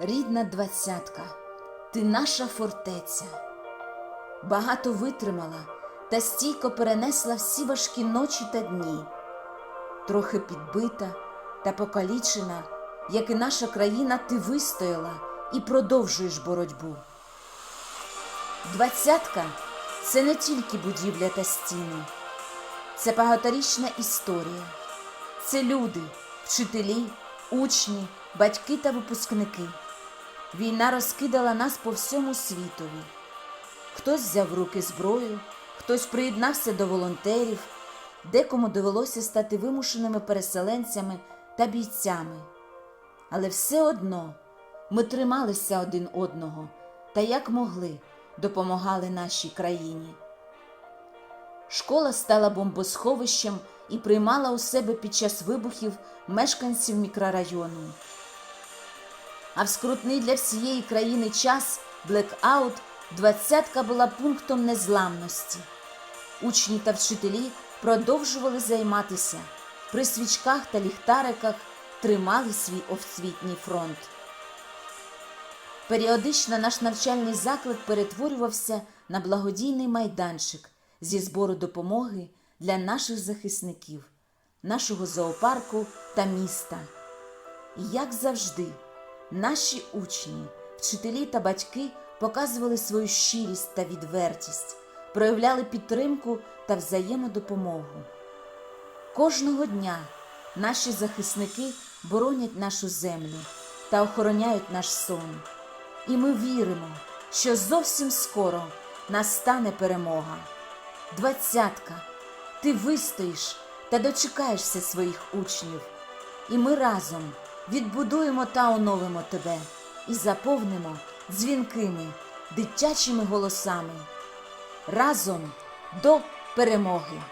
Рідна двадцятка, ти наша фортеця. Багато витримала та стійко перенесла всі важкі ночі та дні. Трохи підбита та покалічена, як і наша країна, ти вистояла і продовжуєш боротьбу. Двадцятка це не тільки будівля та стіни, це багаторічна історія. Це люди, вчителі, учні, батьки та випускники. Війна розкидала нас по всьому світові. Хтось взяв руки зброю, хтось приєднався до волонтерів, декому довелося стати вимушеними переселенцями та бійцями. Але все одно ми трималися один одного та як могли допомагали нашій країні. Школа стала бомбосховищем і приймала у себе під час вибухів мешканців мікрорайону. А в скрутний для всієї країни час блекаут двадцятка була пунктом незламності. Учні та вчителі продовжували займатися при свічках та ліхтариках тримали свій освітній фронт. Періодично наш навчальний заклад перетворювався на благодійний майданчик зі збору допомоги для наших захисників, нашого зоопарку та міста. І як завжди, наші учні, вчителі та батьки показували свою щирість та відвертість, проявляли підтримку та взаємодопомогу. Кожного дня наші захисники боронять нашу землю та охороняють наш сон. І ми віримо, що зовсім скоро настане перемога. Двадцятка, ти вистоїш та дочекаєшся своїх учнів, і ми разом відбудуємо та оновимо тебе і заповнимо дзвінкими, дитячими голосами. Разом до перемоги!